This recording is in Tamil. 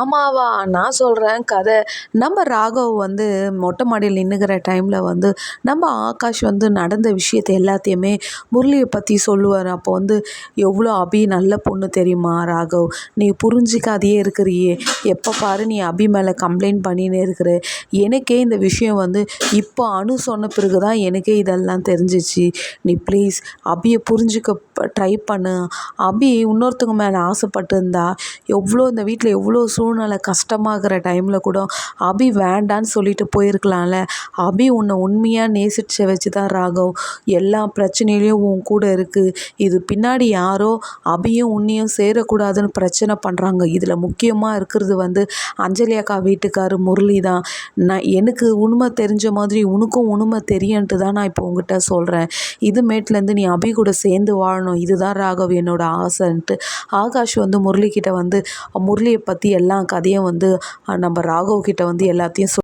ஆமாவா நான் சொல்கிறேன் கதை. நம்ம ராகவ் வந்து மொட்டை மாடியில் நின்றுக்கிற டைமில் வந்து நம்ம ஆகாஷ் வந்து நடந்த விஷயத்தை எல்லாத்தையுமே முரளியை பற்றி சொல்லுவார். அப்போ வந்து எவ்வளோ அபி நல்ல பொண்ணு தெரியுமா ராகவ்? நீ புரிஞ்சிக்காதையே இருக்கிறியே. எப்போ பாரு நீ அபி மேலே கம்ப்ளைண்ட் பண்ணினே இருக்கிற. எனக்கே இந்த விஷயம் வந்து இப்போ அணு சொன்ன பிறகு தான் எனக்கே இதெல்லாம் தெரிஞ்சிச்சு. நீ ப்ளீஸ் அபியை புரிஞ்சிக்க ட்ரை பண்ணு. அபி இன்னொருத்தவங்க மேலே ஆசைப்பட்டு இருந்தா எவ்வளோ இந்த வீட்டில் எவ்வளோ சூ சூழ்நிலை கஷ்டமாகிற டைமில் கூட அபி வேண்டான்னு சொல்லிட்டு போயிருக்கலாம்ல. அபி உன்னை உண்மையாக நேசிச்ச வச்சு தான் ராகவ். எல்லா பிரச்சனையிலையும் உன் கூட இருக்குது இது பின்னாடி யாரோ அபியும் உன்னையும் சேரக்கூடாதுன்னு பிரச்சனை பண்ணுறாங்க இதில் முக்கியமாக இருக்கிறது வந்து அஞ்சலி அக்கா வீட்டுக்காரு முரளி தான். நான் எனக்கு உண்மை தெரிஞ்ச மாதிரி உனக்கும் உண்மை தெரியன்ட்டு தான் நான் இப்போ உங்ககிட்ட சொல்கிறேன் இதுமேட்லேருந்து நீ அபி கூட சேர்ந்து வாழணும். இதுதான் ராகவ் என்னோட ஆசைன்ட்டு. ஆகாஷ் வந்து முரளிக்கிட்ட வந்து முரளியை பற்றி எல்லாம் எல்லா கதையும் வந்து நம்ம ராகவ் கிட்ட வந்து எல்லாத்தையும் சொல்